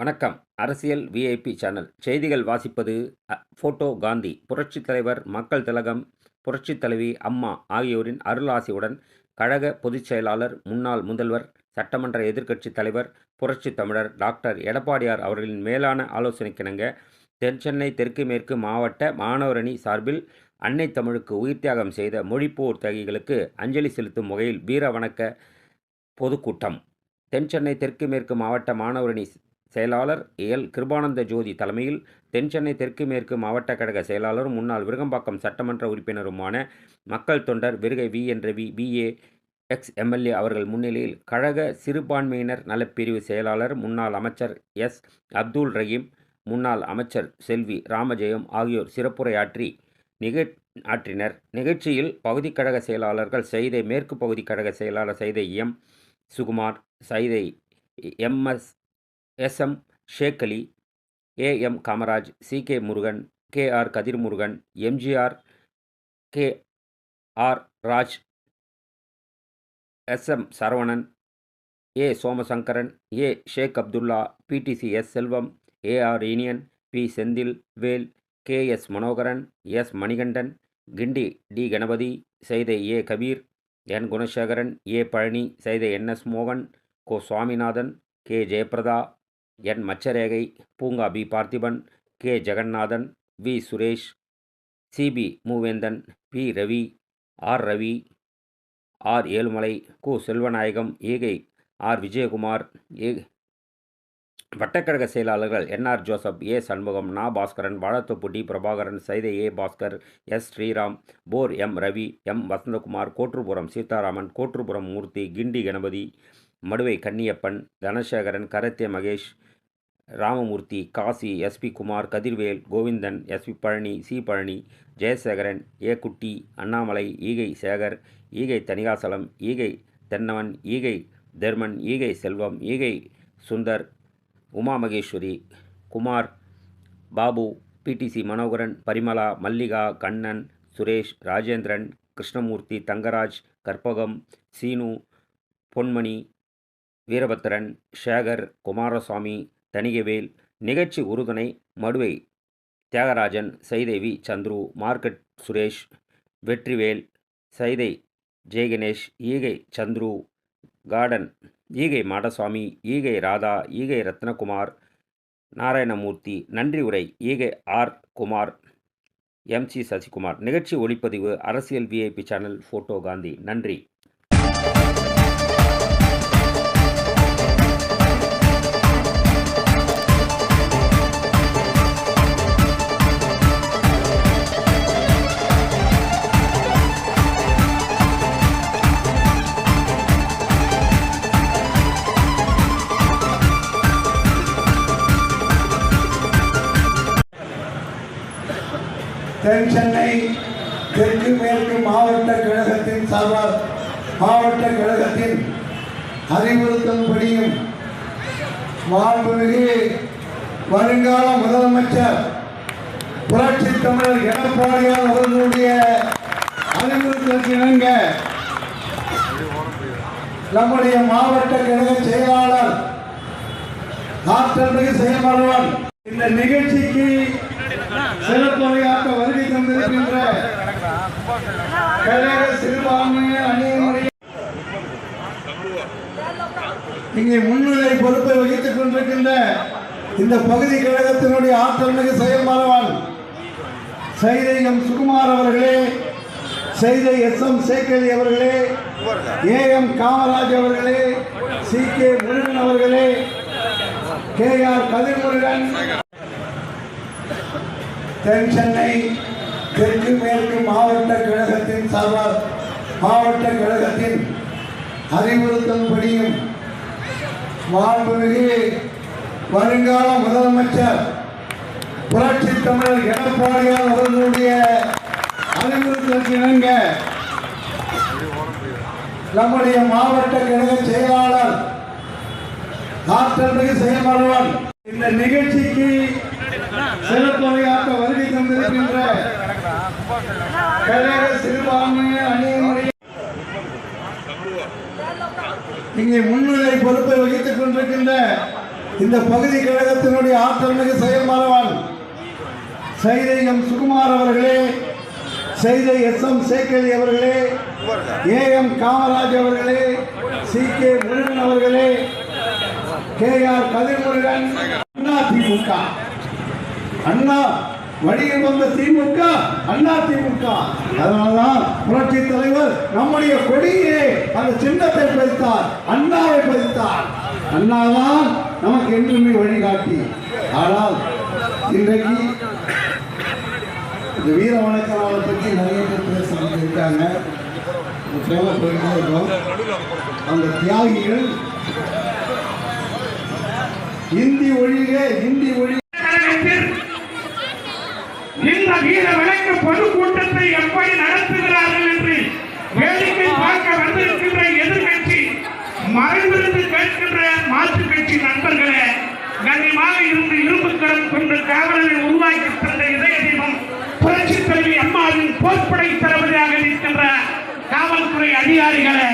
வணக்கம். அரசியல் VIP channel செய்திகள் வாசிப்பது அ, போட்டோ காந்தி. புரட்சித் தலைவர் மக்கள் திலகம் புரட்சித் தலைவி அம்மா ஆகியோரின் அருளாசியுடன் கழக பொதுச் செயலாளர் முன்னாள் முதல்வர் சட்டமன்ற எதிர்க்கட்சித் தலைவர் புரட்சித் தமிழர் டாக்டர் எடப்பாடியார் அவர்களின் மேலான ஆலோசனைக்கிணங்க தென்சென்னை தெற்கு மேற்கு மாவட்ட மாணவரணி சார்பில் அன்னை தமிழுக்கு உயிர்த்தியாகம் செய்த மொழிப்போர் தியாகிகளுக்கு அஞ்சலி செலுத்தும் வகையில் வீர வணக்க பொதுக்கூட்டம். தென்சென்னை தெற்கு மேற்கு மாவட்ட மாணவரணி செயலாளர் எல் கிருபானந்த ஜோதி தலைமையில் தென்சென்னை தெற்கு மேற்கு மாவட்ட கழக செயலாளரும் முன்னாள் விருகம்பாக்கம் சட்டமன்ற உறுப்பினருமான மக்கள் தொண்டர் Virugai V N Ravi BA ex MLA அவர்கள் முன்னிலையில் கழக சிறுபான்மையினர் நலப்பிரிவு செயலாளர் முன்னாள் அமைச்சர் எஸ் அப்துல் ரஹீம் முன்னாள் அமைச்சர் செல்வி ராமஜெயம் ஆகியோர் சிறப்புரையாற்றி நிக ஆற்றினர். நிகழ்ச்சியில் பகுதிக் கழக செயலாளர்கள் சைதை மேற்கு பகுதி கழக செயலாளர் Saidai M Sukumar Saidai MS SM Sheikh Ali AM Kamaraj C. K. Murugan K. R. Kathirmurugan MGR K. R. Raj SM Saravanan A. Somasankaran A. Sheikh Abdullah PTC S. Selvam A. R. Iniyan P. Senthil Vel K. S. Manoharan S. Manikandan Guindy T. Ganapathi செய்த A. Kabir N. Gunasekaran A. Palani Saidai N. S. மோகன் கோ. Swaminathan K. Jayaprada என் மச்சரேகை பூங்கா P. Parthiban K. Jagannathan V. Suresh CP Moovendhan P. Ravi R. Ravi R. Ezhumalai கு. செல்வநாயகம் ஈகை R. Vijayakumar A. வட்டக்கழக செயலாளர்கள் NR Joseph A. Shanmugam நா. Baskaran வாழத்தொப்பு T. Prabhakaran Saidai A. Baskar S. Sriram bore M. Ravi M. Vasanthakumar கோற்றுப்புறம் சீதாராமன் கோற்றுப்புறம் Moorthy Guindy Ganapathi மடுவை Kanniappan Dhanasekaran karate Mahesh Ramamoorthy Kasi SP Kumar Kathirvel Govindan SP Palani C Palani Jayasekaran A குட்டி அண்ணாமலை ஈகை சேகர் ஈகை தணிகாசலம் ஈகை தென்னவன் ஈகை தர்மன் ஈகை செல்வம் ஈகை சுந்தர் உமா மகேஸ்வரி குமார் பாபு பிடிசி மனோகரன் பரிமளா மல்லிகா கண்ணன் சுரேஷ் ராஜேந்திரன் கிருஷ்ணமூர்த்தி தங்கராஜ் கற்பகம் சீனு பொன்மணி வீரபத்திரன் சேகர் குமாரசாமி தணிகவேல் நிகழ்ச்சி உறுதுணை மடுவை தியாகராஜன் சைதேவி சந்துரு மார்க்கெட் சுரேஷ் வெற்றிவேல் சைதை ஜெயகணேஷ் ஈகை சந்துரு கார்டன் ஈகை மாடசாமி ஈகை ராதா ஈகை ரத்னகுமார் நாராயணமூர்த்தி நன்றி உரை ஈகை ஆர் குமார் எம்சி சசிகுமார். நிகழ்ச்சி ஒளிப்பதிவு அரசியல் விஐபி சேனல் ஃபோட்டோ காந்தி. நன்றி. தென் சென்னை தெற்கு மேற்கு மாவட்ட கழகத்தின் சார்பால் மாவட்ட கழகத்தின் அறிவுறுத்தல்படியும் மாண்புமிகு வருங்கால முதலமைச்சர் புரட்சி தமிழர் எடப்பாடியார் அவர்களுடைய அறிவுறுத்தலுக்கு இணங்க நம்முடைய மாவட்ட கழக செயலாளர் ஆற்றல் மிகு செயல்பாடுவார் இந்த நிகழ்ச்சிக்கு சிறப்புரையாற்ற வருகை தந்திருக்கின்ற கழக சிறுபான்மையினர் அணியினுடைய இங்கே முன்னிலை பொறுப்பை வகித்துக் கொண்டிருக்கின்ற இந்த பகுதி கழகத்தினுடைய ஆற்றல் மிகு செயல்பாடுவான் சைதை எம் சுகுமார் அவர்களே சைதை எஸ் எம் சேக்கலி அவர்களே ஏ எம் காமராஜ் அவர்களே சி கே முருகன் அவர்களே கே ஆர் கதிர்முருகன். தென் சென்னை தெற்கு மேற்கு மாவட்ட கழகத்தின் சார்பால் மாவட்ட கழகத்தின் அறிவுறுத்தல்படியும் மாண்புமிகு வருங்கால முதலமைச்சர் புரட்சி தமிழர் எடப்பாடியார் அவர்களுடைய அறிவுறுத்தலுக்கு இணங்க நம்முடைய மாவட்ட கழக செயலாளர் ஆற்றல் மிகு செயல்பாடுவான். இந்த நிகழ்ச்சிக்கு சிறப்புரையாற்ற வருகை தந்திருக்கின்ற கழக சிறுபான்மையினர் அணியினுடைய இங்கே முன்னிலை பொறுப்பை வகித்துக் கொண்டிருக்கின்ற இந்த பகுதி கழகத்தினுடைய ஆற்றல் மிகு செயல்மாறவன் சைதை எம் சுகுமார் அவர்களே சைதை எஸ் எம் சேகரி அவர்களே ஏ எம் காமராஜ் அவர்களே சி கே முருகன் அவர்களே கே ஆர் கதிர்முருகன் அண்ணா திமுக. அண்ணா வழியில் வந்த திமுக அண்ணா திமுக. அதனால்தான் புரட்சி தலைவர் நம்முடைய கொடியே அந்த சின்னத்தை பதித்தார் அண்ணாவை பதித்தார். அண்ணாதான் நமக்கு என்றுமே வழிகாட்டி. ஆனால் இன்றைக்கு இந்த வீர வணக்க நாளை பற்றி நிறைய பேர் பேச இருக்காங்க அந்த தியாகிகள் இந்தி ஒழிக இந்தி ஒழி. கழகத்தில் இந்த வீர வழக்கு பொதுக்கூட்டத்தை எப்படி நடத்துகிறார்கள் என்று வேடிக்கை பார்க்க வந்திருக்கின்ற எதிர்கட்சி மறைந்திருந்து கேட்கின்ற மாற்றுக் கட்சி நண்பர்களே கண்ணியமாக இருந்து இரும்புக்கரம் கொண்டு காவலரை உருவாக்கி தந்த இதய தெய்வம் புரட்சி தலைவி அம்மாவின் போர்ப்படை தளபதியாக இருக்கின்ற காவல்துறை அதிகாரிகளை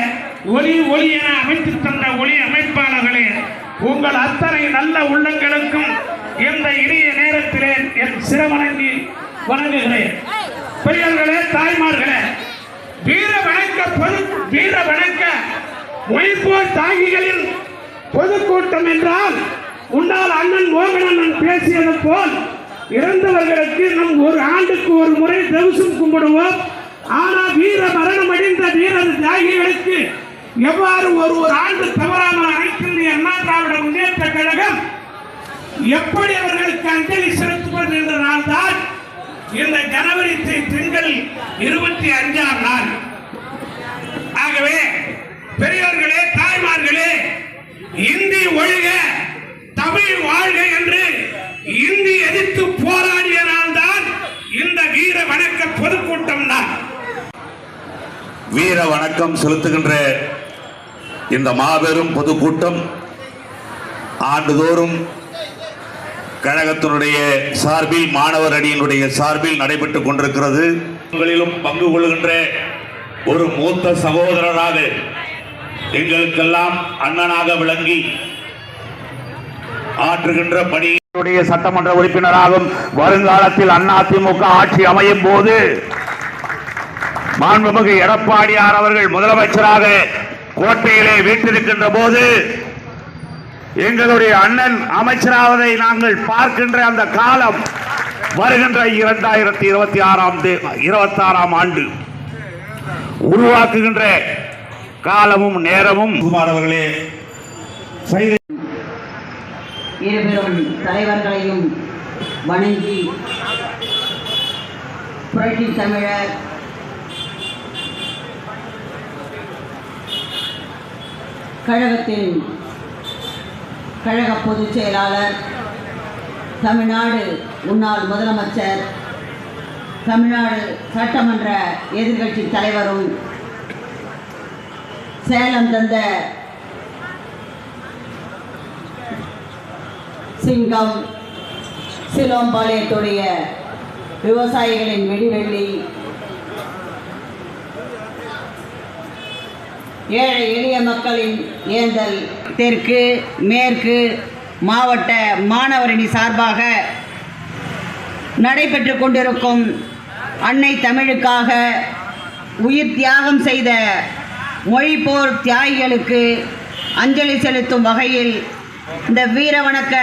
ஒளி ஒளி என அமைத்து தந்த ஒளி அமைப்பாளர்களே உங்கள் அத்தனை நல்ல உள்ளங்களுக்கும் இந்த இனிய நேரத்திலே என் சிறவணங்கி வணங்குகிறேன். பெரியவர்களே தாய்மார்களே வீர வணக்க பொது வீர வணக்க மொய்போர் தாகிகளின் பொதுக்கூட்டம் என்றால் முன்னாள் அண்ணன் மோகனண்ணன் பேசியது போல் இறந்தவர்களுக்கு நம் ஒரு ஆண்டுக்கு ஒரு முறை தரிசனம் கும்பிடுவோம். ஆனால் வீர மரணம் அடைந்த வீரர் தியாகிகளுக்கு எவ்வாறு ஒரு ஒரு ஆண்டு தவறாமல் அழைக்கின்ற அண்ணா திராவிட முன்னேற்ற கழகம்? எப்படி அவர்களுக்கு அஞ்சலி செலுத்துவது என்ற நாள் தான் இந்த ஜனவரி திங்கள் இருபத்தி அஞ்சாம் நாள். ஆகவே பெரியவர்களே தாய்மார்களே இந்தி ஒழிக தமிழ் வாழ்க என்று இந்தி எதிர்த்து போராடிய நாள் தான் இந்த வீர வணக்க பொதுக்கூட்டம் தான் வீர வணக்கம் செலுத்துகின்ற இந்த மாபெரும் பொதுக்கூட்டம் ஆண்டுதோறும் கழகத்தினுடைய சார்பில் மாணவர் அணியினுடைய சார்பில் நடைபெற்றுக் கொண்டிருக்கிறது. உங்களிலும் பங்கு கொள்கின்ற ஒரு மூத்த சகோதரராக எங்களுக்கெல்லாம் அண்ணனாக விளங்கி ஆற்றுகின்ற பணியினுடைய சட்டமன்ற உறுப்பினராகும் வருங்காலத்தில் அதிமுக ஆட்சி அமையும் போது மாண்புமிகு எடப்பாடியார் அவர்கள் முதலமைச்சராக கோட்டையிலே வீட்டிருக்கின்ற போது எங்களுடைய அண்ணன் அமைச்சராவதை நாங்கள் பார்க்கின்ற அந்த காலம் வருகின்ற இரண்டாயிரத்தி இருபத்தி ஆறாம் இருபத்தி ஆறாம் ஆண்டு. உருவாக்குகின்ற காலமும் நேரமும் அவர்களே இருபெரும் தலைவர்களையும் வணங்கி புரட்சி தமிழர் கழகத்தின் கழக பொதுச் செயலாளர் தமிழ்நாடு முன்னாள் முதலமைச்சர் தமிழ்நாடு சட்டமன்ற எதிர்க்கட்சி தலைவரும் சேலம் தந்த சிங்கம் சிலோம்பாளையத்துடைய விவசாயிகளின் வெடிவெள்ளி ஏழை எளிய மக்களின் ஏந்தல் தெற்கு மேற்கு மாவட்ட மாணவரணி சார்பாக நடைபெற்று கொண்டிருக்கும் அன்னை தமிழுக்காக உயிர் தியாகம் செய்த மொழிப்போர் தியாகிகளுக்கு அஞ்சலி செலுத்தும் வகையில் இந்த வீரவணக்க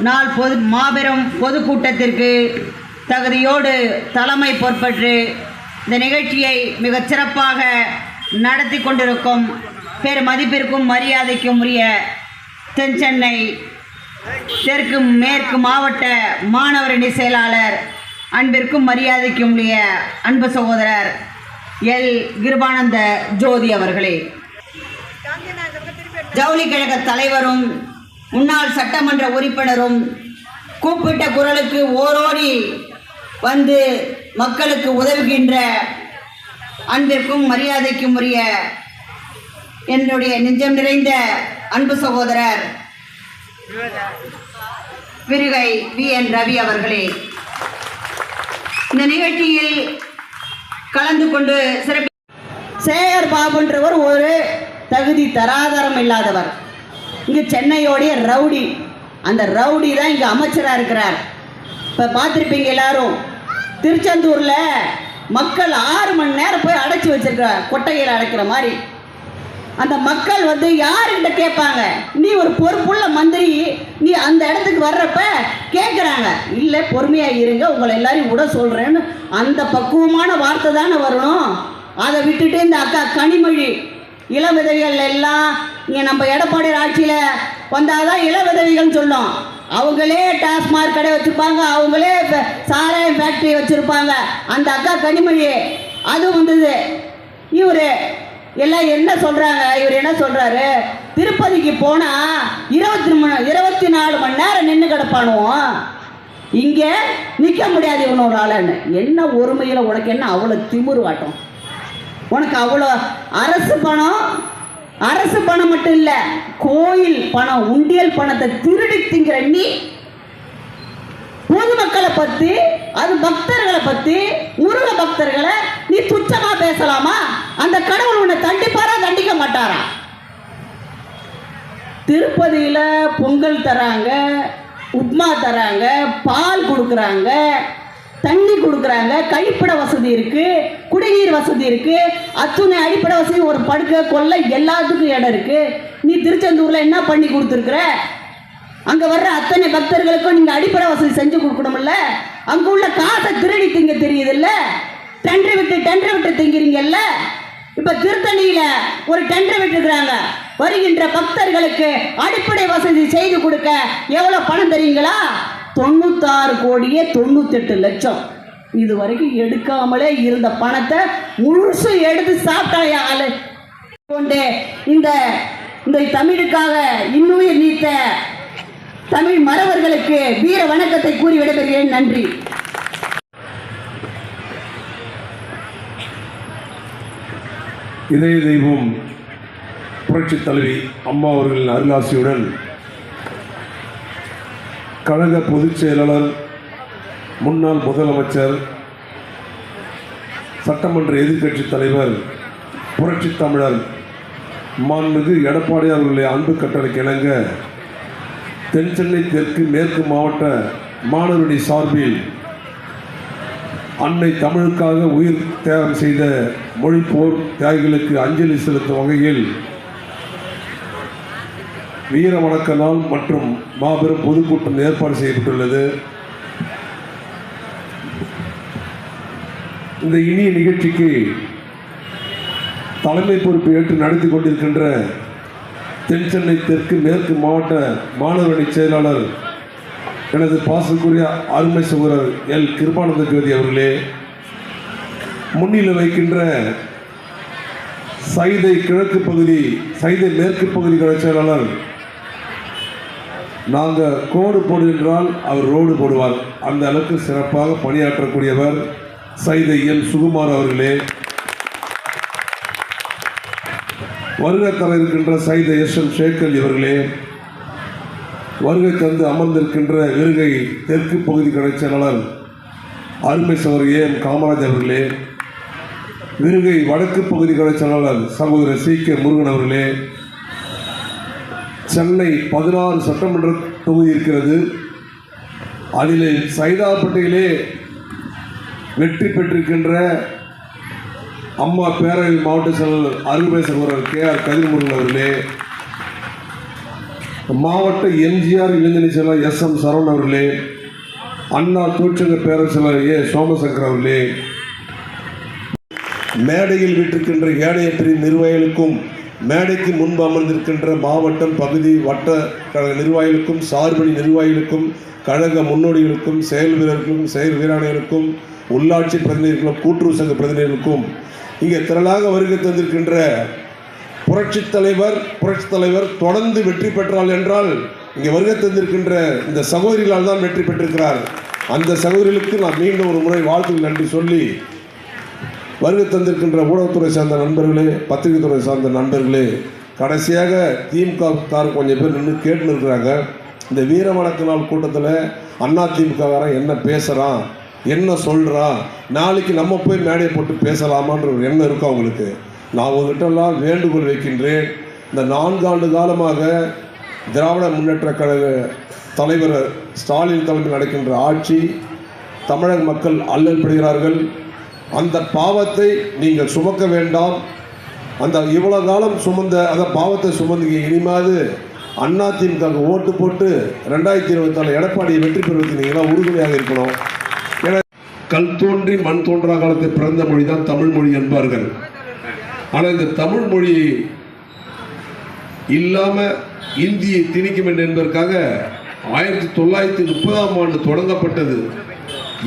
நாள் பொது மாபெரும் பொதுக்கூட்டத்திற்கு தகுதியோடு தலைமை பொறுப்பற்று இந்த நிகழ்ச்சியை மிகச் சிறப்பாக நடத்தி கொண்டிருக்கும் பெருமதிப்பிற்கும் மரியாதைக்கும் உரிய தென் சென்னை தெற்கு மேற்கு மாவட்ட மாணவரணி செயலாளர் அன்பிற்கும் மரியாதைக்கும் உரிய அன்பு சகோதரர் எல். கிருபானந்த ஜோதி அவர்களே. ஜவுளி கழக தலைவரும் முன்னாள் சட்டமன்ற உறுப்பினரும் கூப்பிட்ட குரலுக்கு ஓரோடி வந்து மக்களுக்கு உதவுகின்ற அன்பிற்கும் மரியாதைக்கும் உரிய என்னுடைய நெஞ்சம் நிறைந்த அன்பு சகோதரர் விருகை வி. என். ரவி அவர்களே இந்த நிகழ்ச்சியில் கலந்து கொண்டு சிறப்பி சேகர் பாபுன்றவர் ஒரு தகுதி தராதரம் இல்லாதவர். இங்கு சென்னையோடைய ரவுடி அந்த ரவுடி தான் இங்கே அமைச்சராக இருக்கிறார். இப்போ பார்த்துருப்பீங்க எல்லாரும் திருச்செந்தூரில் மக்கள் ஆறு மணி நேரம் போய் அடைச்சி வச்சிருக்க கொட்டையில் அடைக்கிற மாதிரி. அந்த மக்கள் வந்து யாருக்கிட்ட கேட்பாங்க? நீ ஒரு பொறுப்புள்ள மந்திரி நீ அந்த இடத்துக்கு வர்றப்ப கேட்குறாங்க இல்லை பொறுமையாக இருங்க உங்களை எல்லாரையும் விட சொல்கிறேன்னு அந்த பக்குவமான வார்த்தை தானே வரணும். அதை விட்டுட்டு இந்த அக்கா கனிமொழி இளவிதவிகள் எல்லாம் இங்கே நம்ம எடப்பாடி ஆட்சியில் வந்தால் தான் இள இளவிதவிகள்னு சொன்னோம் அவங்களே டாஸ்மாக் கடை வச்சுருப்பாங்க. அவங்களே சாராயம் ஃபேக்ட்ரி வச்சுருப்பாங்க. அந்த அக்கா கனிமொழி அது வந்தது. இவர் எல்லாம் என்ன சொல்கிறாங்க இவர் என்ன சொல்கிறாரு திருப்பதிக்கு போனால் இருபத்தி இருபத்தி நாலு மணி நேரம் நின்று கிடப்பானுவோம் இங்கே நிற்க முடியாது இவனோட ஆளுன்னு என்ன ஒருமையில் உனக்கு என்ன அவ்வளோ திமுருவாட்டம் உனக்கு அவ்வளோ அரசு பணம் அரசு பணம் மட்டும் இல்லை கோயில் பணம் உண்டியல் பணத்தை திருடி திங்கிற நீ பொதுமக்களை பத்தி அது பக்தர்களை பத்தி முருக பக்தர்களை நீ துச்சமா பேசலாமா? அந்த கடவுள் உன்னை தண்டிப்பாரா தண்டிக்க மாட்டாரா? திருப்பதியில பொங்கல் தராங்க உப்மா தராங்க பால் கொடுக்குறாங்க தண்ணி கொடுக்குறாங்க. கழிப்பிட வசதி இருக்குது குடிநீர் வசதி இருக்குது அத்துணை அடிப்படை வசதி ஒரு படுக்கை கொல்லை எல்லாத்துக்கும் இடம் இருக்குது நீ திருச்செந்தூரில் என்ன பண்ணி கொடுத்துருக்குற? அங்கே வர்ற அத்தனை பக்தர்களுக்கும் நீங்கள் அடிப்படை வசதி செஞ்சு கொடுக்கணும்ல? அங்கே உள்ள காசை திருடி திங்க தெரியுதுல்ல? டெண்டர் விட்டு டெண்டர் விட்டு திங்கிறீங்கல்ல? இப்போ திருத்தணியில் ஒரு டெண்டர் விட்டுருக்குறாங்க. வருகின்ற பக்தர்களுக்கு அடிப்படை வசதி செய்து கொடுக்க எவ்வளோ பணம் தெரியுங்களா? தொண்ணூத்தாறு கோடியே தொண்ணூத்தெட்டு லட்சம். இது வரைக்கும் எடுக்காமலே இருந்த பணத்தை முழுசும் எடுத்து சாப்பிட்டாயா ஆளு? கொண்டு இந்த இந்த தமிழுக்காக இன்னுயிர் நீத்த தமிழ் மறவர்களுக்கு வீர வணக்கத்தை கூறி விடைபெறுகிறேன். நன்றி. இதய தெய்வம் புரட்சி தலைவி அம்மா அவர்களின் அருளாசியுடன் கழக பொதுச் செயலாளர் முன்னாள் முதலமைச்சர் சட்டமன்ற எதிர்க்கட்சித் தலைவர் புரட்சித் தமிழர் மாண்புமிகு எடப்பாடி அவர்களுடைய அன்பு கட்டளைக்கு இணங்க தென் சென்னை தெற்கு மேற்கு மாவட்ட மாணவரணி சார்பில் அன்னை தமிழுக்காக உயிர் தியாகம் செய்த மொழிப்போர் தியாகிகளுக்கு அஞ்சலி செலுத்தும் வகையில் வீர வணக்க நாள் மற்றும் மாபெரும் பொதுக்கூட்டம் ஏற்பாடு செய்யப்பட்டுள்ளது. இந்த இனிய நிகழ்ச்சிக்கு தலைமை பொறுப்பு ஏற்று நடத்தி கொண்டிருக்கின்ற தென் சென்னை தெற்கு மேற்கு மாவட்ட மாணவரணி செயலாளர் எனது பாசக்குரிய அருமை சகோதரர் எல். கிருபானந்த ஜோதி அவர்களே முன்னிலை வைக்கின்ற சைதை கிழக்கு பகுதி சைதை மேற்கு பகுதி கழக செயலாளர் நாங்கள் கோடு போடுகின்றால் அவர் ரோடு போடுவார். அந்த அளவுக்கு சிறப்பாக பணியாற்றக்கூடியவர் சைதையன் எல் சுகுமார் அவர்களே. வருகை தர இருக்கின்ற சைத எஸ் எம் ஷேக்கல் இவர்களே. வருகை தந்து அமர்ந்திருக்கின்ற விருகை தெற்கு பகுதி கடை செயலாளர் அருமை சவர் ஏ காமராஜ் அவர்களே. விருகை வடக்கு பகுதி கடை செயலாளர் சகோதரர் சி கே முருகன் அவர்களே. சென்னை பதினாறு சட்டமன்ற தொகுதி இருக்கிறது. அதில் சைதாப்பேட்டையிலே வெற்றி பெற்றிருக்கின்ற அம்மா பேரவை மாவட்ட செயலாளர் அருமை சகோதரர் கே ஆர் கதிர்முருகன் அவர்களே மாவட்ட எம்ஜிஆர் இளைஞரணி செயலர் எஸ் எம் சரவணன் அவர்களே அண்ணா தொழிற்சங்க பேரவை செயலர் ஏ சோமசங்கர் அவர்களே மேடையில் விட்டிருக்கின்ற ஏழையற்றின் நிர்வாகிகளுக்கும் மேடைக்கு முன்பு அமர்ந்திருக்கின்ற மாவட்டம் பகுதி வட்ட கழக நிர்வாகிகளுக்கும் சார்பணி நிர்வாகிகளுக்கும் கழக முன்னோடிகளுக்கும் செயல் வீரர்களுக்கும் செயல் வீராணைகளுக்கும் உள்ளாட்சி பிரதிநிதிகளுக்கும் கூட்டுறவு சங்க பிரதிநிதிகளுக்கும் இங்கே திரளாக வருகை தந்திருக்கின்ற புரட்சித் தலைவர் புரட்சித் தலைவர் தொடர்ந்து வெற்றி பெற்றால் என்றால் இங்கே வருகை தந்திருக்கின்ற இந்த சகோதரிகளால் தான் வெற்றி பெற்றிருக்கிறார். அந்த சகோதரிகளுக்கு நான் மீண்டும் ஒரு முறை வாழ்த்துக்கள் நன்றி சொல்லி வருகை தந்திருக்கின்ற ஊடகத்துறை சார்ந்த நண்பர்களே பத்திரிகை துறை சார்ந்த நண்பர்களே கடைசியாக திமுக தார் கொஞ்சம் பேர் நின்று கேட்டுன்னு இருக்கிறாங்க. இந்த வீர வணக்க நாள் கூட்டத்தில் அண்ணா திமுககாரன் என்ன பேசுகிறான் என்ன சொல்கிறான் நாளைக்கு நம்ம போய் மேடையை போட்டு பேசலாமான்ற ஒரு எண்ணம் இருக்கும் அவங்களுக்கு நான் உங்ககிட்டலாம் வேண்டுகோள் வைக்கின்றேன். இந்த நான்காண்டு காலமாக திராவிட முன்னேற்ற கழக தலைவர் ஸ்டாலின் தலைமையில் நடக்கின்ற ஆட்சி தமிழக மக்கள் அல்லல் படுகிறார்கள். அந்த பாவத்தை நீங்கள் சுமக்க வேண்டாம். அந்த இவ்வளவு காலம் சுமந்த அந்த பாவத்தை சுமந்தீங்க. இனிமாவது அண்ணா திமுக ஓட்டு போட்டு ரெண்டாயிரத்தி இருபத்தி நாலு எடப்பாடியை வெற்றி பெறுவதற்கு நீங்களாம் உறுதுணையாக இருக்கணும். ஏன்னா கல் தோன்றி மண் தோன்றா காலத்தில் பிறந்த மொழி தான் தமிழ் மொழி என்பார்கள். ஆனால் இந்த தமிழ் மொழி இல்லாமல் இந்தியை திணிக்கும் என்பதற்காக ஆயிரத்தி தொள்ளாயிரத்தி முப்பதாம் ஆண்டு தொடங்கப்பட்டது.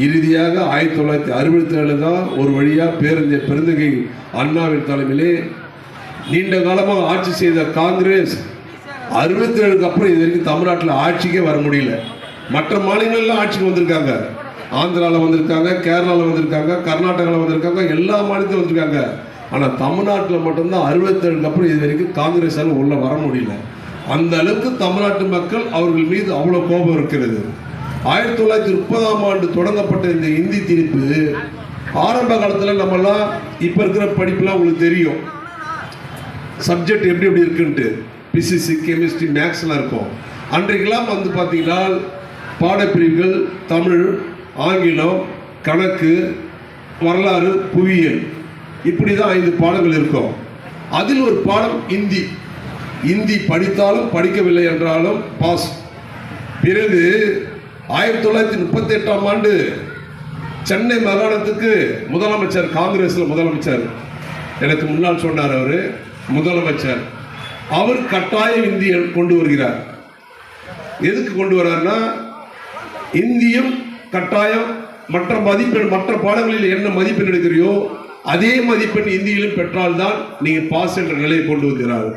இறுதியாக ஆயிரத்தி தொள்ளாயிரத்தி அறுபத்தி ஏழு தான் ஒரு வழியாக பேருந்த பெருந்தகை அண்ணாவின் தலைமையிலே நீண்ட காலமாக ஆட்சி செய்த காங்கிரஸ் அறுபத்தி ஏழுக்கு அப்புறம் இது வரைக்கும் தமிழ்நாட்டில் ஆட்சிக்கே வர முடியல. மற்ற மாநிலங்கள்லாம் ஆட்சிக்கு வந்திருக்காங்க. ஆந்திராவில் வந்திருக்காங்க கேரளாவில் வந்திருக்காங்க கர்நாடகாவில் வந்திருக்காங்க எல்லா மாநிலத்திலும் வந்திருக்காங்க. ஆனால் தமிழ்நாட்டில் மட்டும்தான் அறுபத்தேழுக்கு அப்புறம் இது வரைக்கும் காங்கிரஸால் உள்ளே வர முடியல. அந்த அளவுக்கு தமிழ்நாட்டு மக்கள் அவர்கள் மீது அவ்வளோ கோபம் இருக்கிறது. ஆயிரத்தி தொள்ளாயிரத்தி முப்பதாம் ஆண்டு தொடங்கப்பட்ட இந்த இந்தி திணிப்பு ஆரம்ப காலத்தில் நம்மலாம் இப்போ இருக்கிற படிப்புலாம் உங்களுக்கு தெரியும். சப்ஜெக்ட் எப்படி எப்படி இருக்குன்ட்டு. பிசிசி கெமிஸ்ட்ரி மேக்ஸ்லாம் இருக்கும். அன்றைக்கெல்லாம் வந்து பார்த்தீங்கன்னா பாடப்பிரிவுகள் தமிழ் ஆங்கிலம் கணக்கு வரலாறு புவியியல். இப்படி தான் ஐந்து பாடங்கள் இருக்கும். அதில் ஒரு பாடம் இந்தி. இந்தி படித்தாலும் படிக்கவில்லை என்றாலும் பாஸ் பிறகு ஆயிரத்தி தொள்ளாயிரத்தி முப்பத்தி எட்டாம் ஆண்டு சென்னை மாகாணத்துக்கு முதலமைச்சர் காங்கிரஸில் முதலமைச்சர். எனக்கு முன்னால் சொன்னார் அவர் முதலமைச்சர். அவர் கட்டாயம் இந்திய கொண்டு வருகிறார். எதுக்கு கொண்டு வர்றாருன்னா இந்தியும் கட்டாயம் மற்ற மதிப்பெண் மற்ற பாடங்களில் என்ன மதிப்பெண் எடுக்கிறியோ அதே மதிப்பெண் இந்தியிலும் பெற்றால்தான் நீங்க பாஸ் என்ற நிலையை கொண்டு வருகிறார்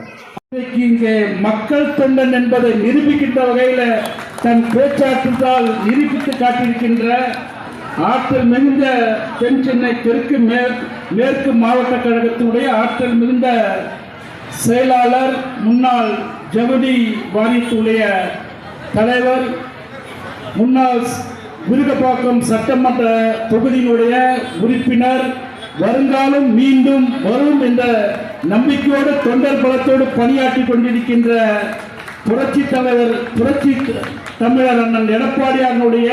இங்கே மக்கள் தொண்டன் என்பதை நிரூபிக்கின்ற வகையில் தன் பேச்சாற்றத்தால் நிரூபித்து காட்டியிருக்கின்ற ஆற்றல் மிகுந்த தென் சென்னை தெற்கு மேற்கு மேற்கு மாவட்ட கழகத்தினுடைய ஆற்றல் மிகுந்த செயலாளர் முன்னாள் ஜவுளி வாரியத்துடைய தலைவர் முன்னாள் விருகப்பாக்கம் சட்டமன்ற தொகுதியினுடைய உறுப்பினர் வருங்காலம் மீண்டும் வரும் என்ற நம்பிக்கையோடு தொண்டர் பலத்தோடு பணியாற்றி கொண்டிருக்கின்ற புரட்சி தலைவர் புரட்சி தமிழர் அண்ணன் எடப்பாடியாருடைய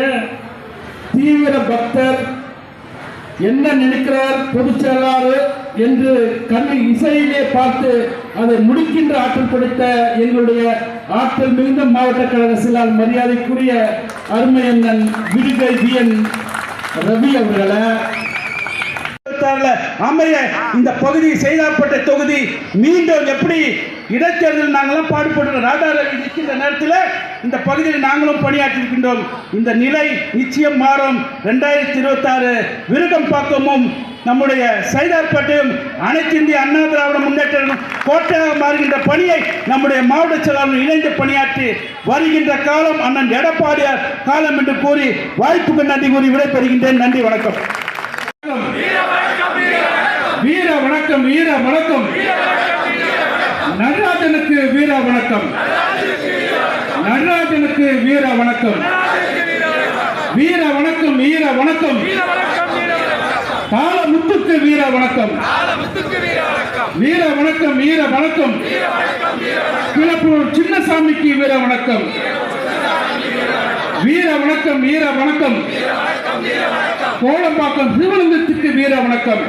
தீவிர பக்தர். என்ன நினைக்கிறார் பொதுச் செயலாளர் என்று கண்ணை இசையிலே பார்த்து அதை முடிக்கின்ற ஆற்றல் படைத்த எங்களுடைய ஆற்றல் மிகுந்த மாவட்ட கழக சிலால் மரியாதைக்குரிய அருமை அண்ணன் விடுகை வி என் ரவி அவர்களை. அமைய இந்த பகுதி செய்தாப்பட்ட தொகுதி மீண்டும் எப்படி இடைத்தேர்தல் நாங்களாம் பாடுபடுறோம் ராதாரவி நிற்கின்ற நேரத்தில் இந்த பகுதியில் நாங்களும் பணியாற்றிருக்கின்றோம் இந்த நிலை நிச்சயம் மாறும். ரெண்டாயிரத்தி இருபத்தாறு விருகம் பாக்கமும் நம்முடைய சைதாப்பட்டையும் அனைத்து இந்திய அண்ணா திராவிட முன்னேற்ற கோட்டையாக மாறுகின்ற பணியை நம்முடைய மாவட்ட செயலாளர் இணைந்து பணியாற்றி வருகின்ற காலம் அண்ணன் எடப்பாடியார் காலம் என்று கூறி வாய்ப்புக்கு நன்றி கூறி விடைபெறுகின்றேன். நன்றி வணக்கம். வீர வணக்கம் வீர வணக்கம். நடராஜனுக்கு வீர வணக்கம். நடராஜனுக்கு வீர வணக்கம். வீர வணக்கம் வீர வணக்கம். காலமுத்துக்கு வீர வணக்கம். வீர வணக்கம் வீர வணக்கம். கிளப்பூர் சின்னசாமிக்கு வீர வணக்கம். வீர வணக்கம் வீர வணக்கம். கோலம்பாக்கம் சிவலிங்கத்துக்கு வீர வணக்கம்.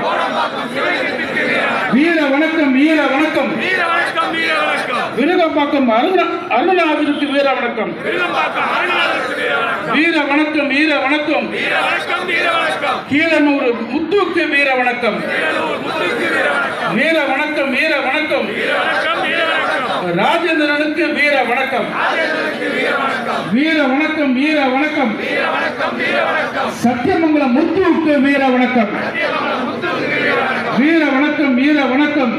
வீர வணக்கம் வீர வணக்கம். விருகம்பாக்கம் அருண அருணாவிற்கு வீர வணக்கம். வீர வணக்கம். வீர வணக்கம் கீழனூர் முத்துக்கு வீர வணக்கம் வீர வணக்கம். வீர வணக்கம். ராஜேந்திரனுக்கு வீர வணக்கம் வீர வணக்கம் வீர வணக்கம் சத்தியமங்கலம் முத்துவுக்கு வீர வணக்கம் வீர வணக்கம் வீர வணக்கம்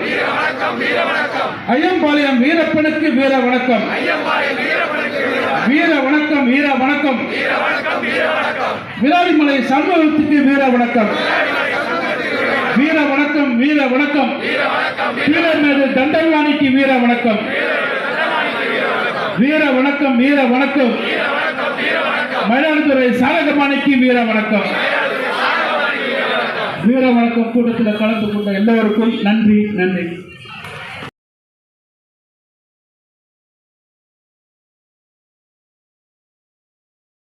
ஐயம்பாளையம் வீரப்பனுக்கு வீர வணக்கம் வீர வணக்கம் வீர வணக்கம் விராலிமலை சண்முகத்துக்கு வீர வணக்கம் வீர வணக்கம் வீர வணக்கம். கீழமேடு தண்டவாணிக்கு வீர வணக்கம். வீர வணக்கம் வீர வணக்கம். மயிலாடுதுறை சாரகமாணிக்கு வீர வணக்கம். வீர வணக்கம் கூட்டத்தில் கலந்து கொண்ட எல்லோருக்கும் நன்றி நன்றி.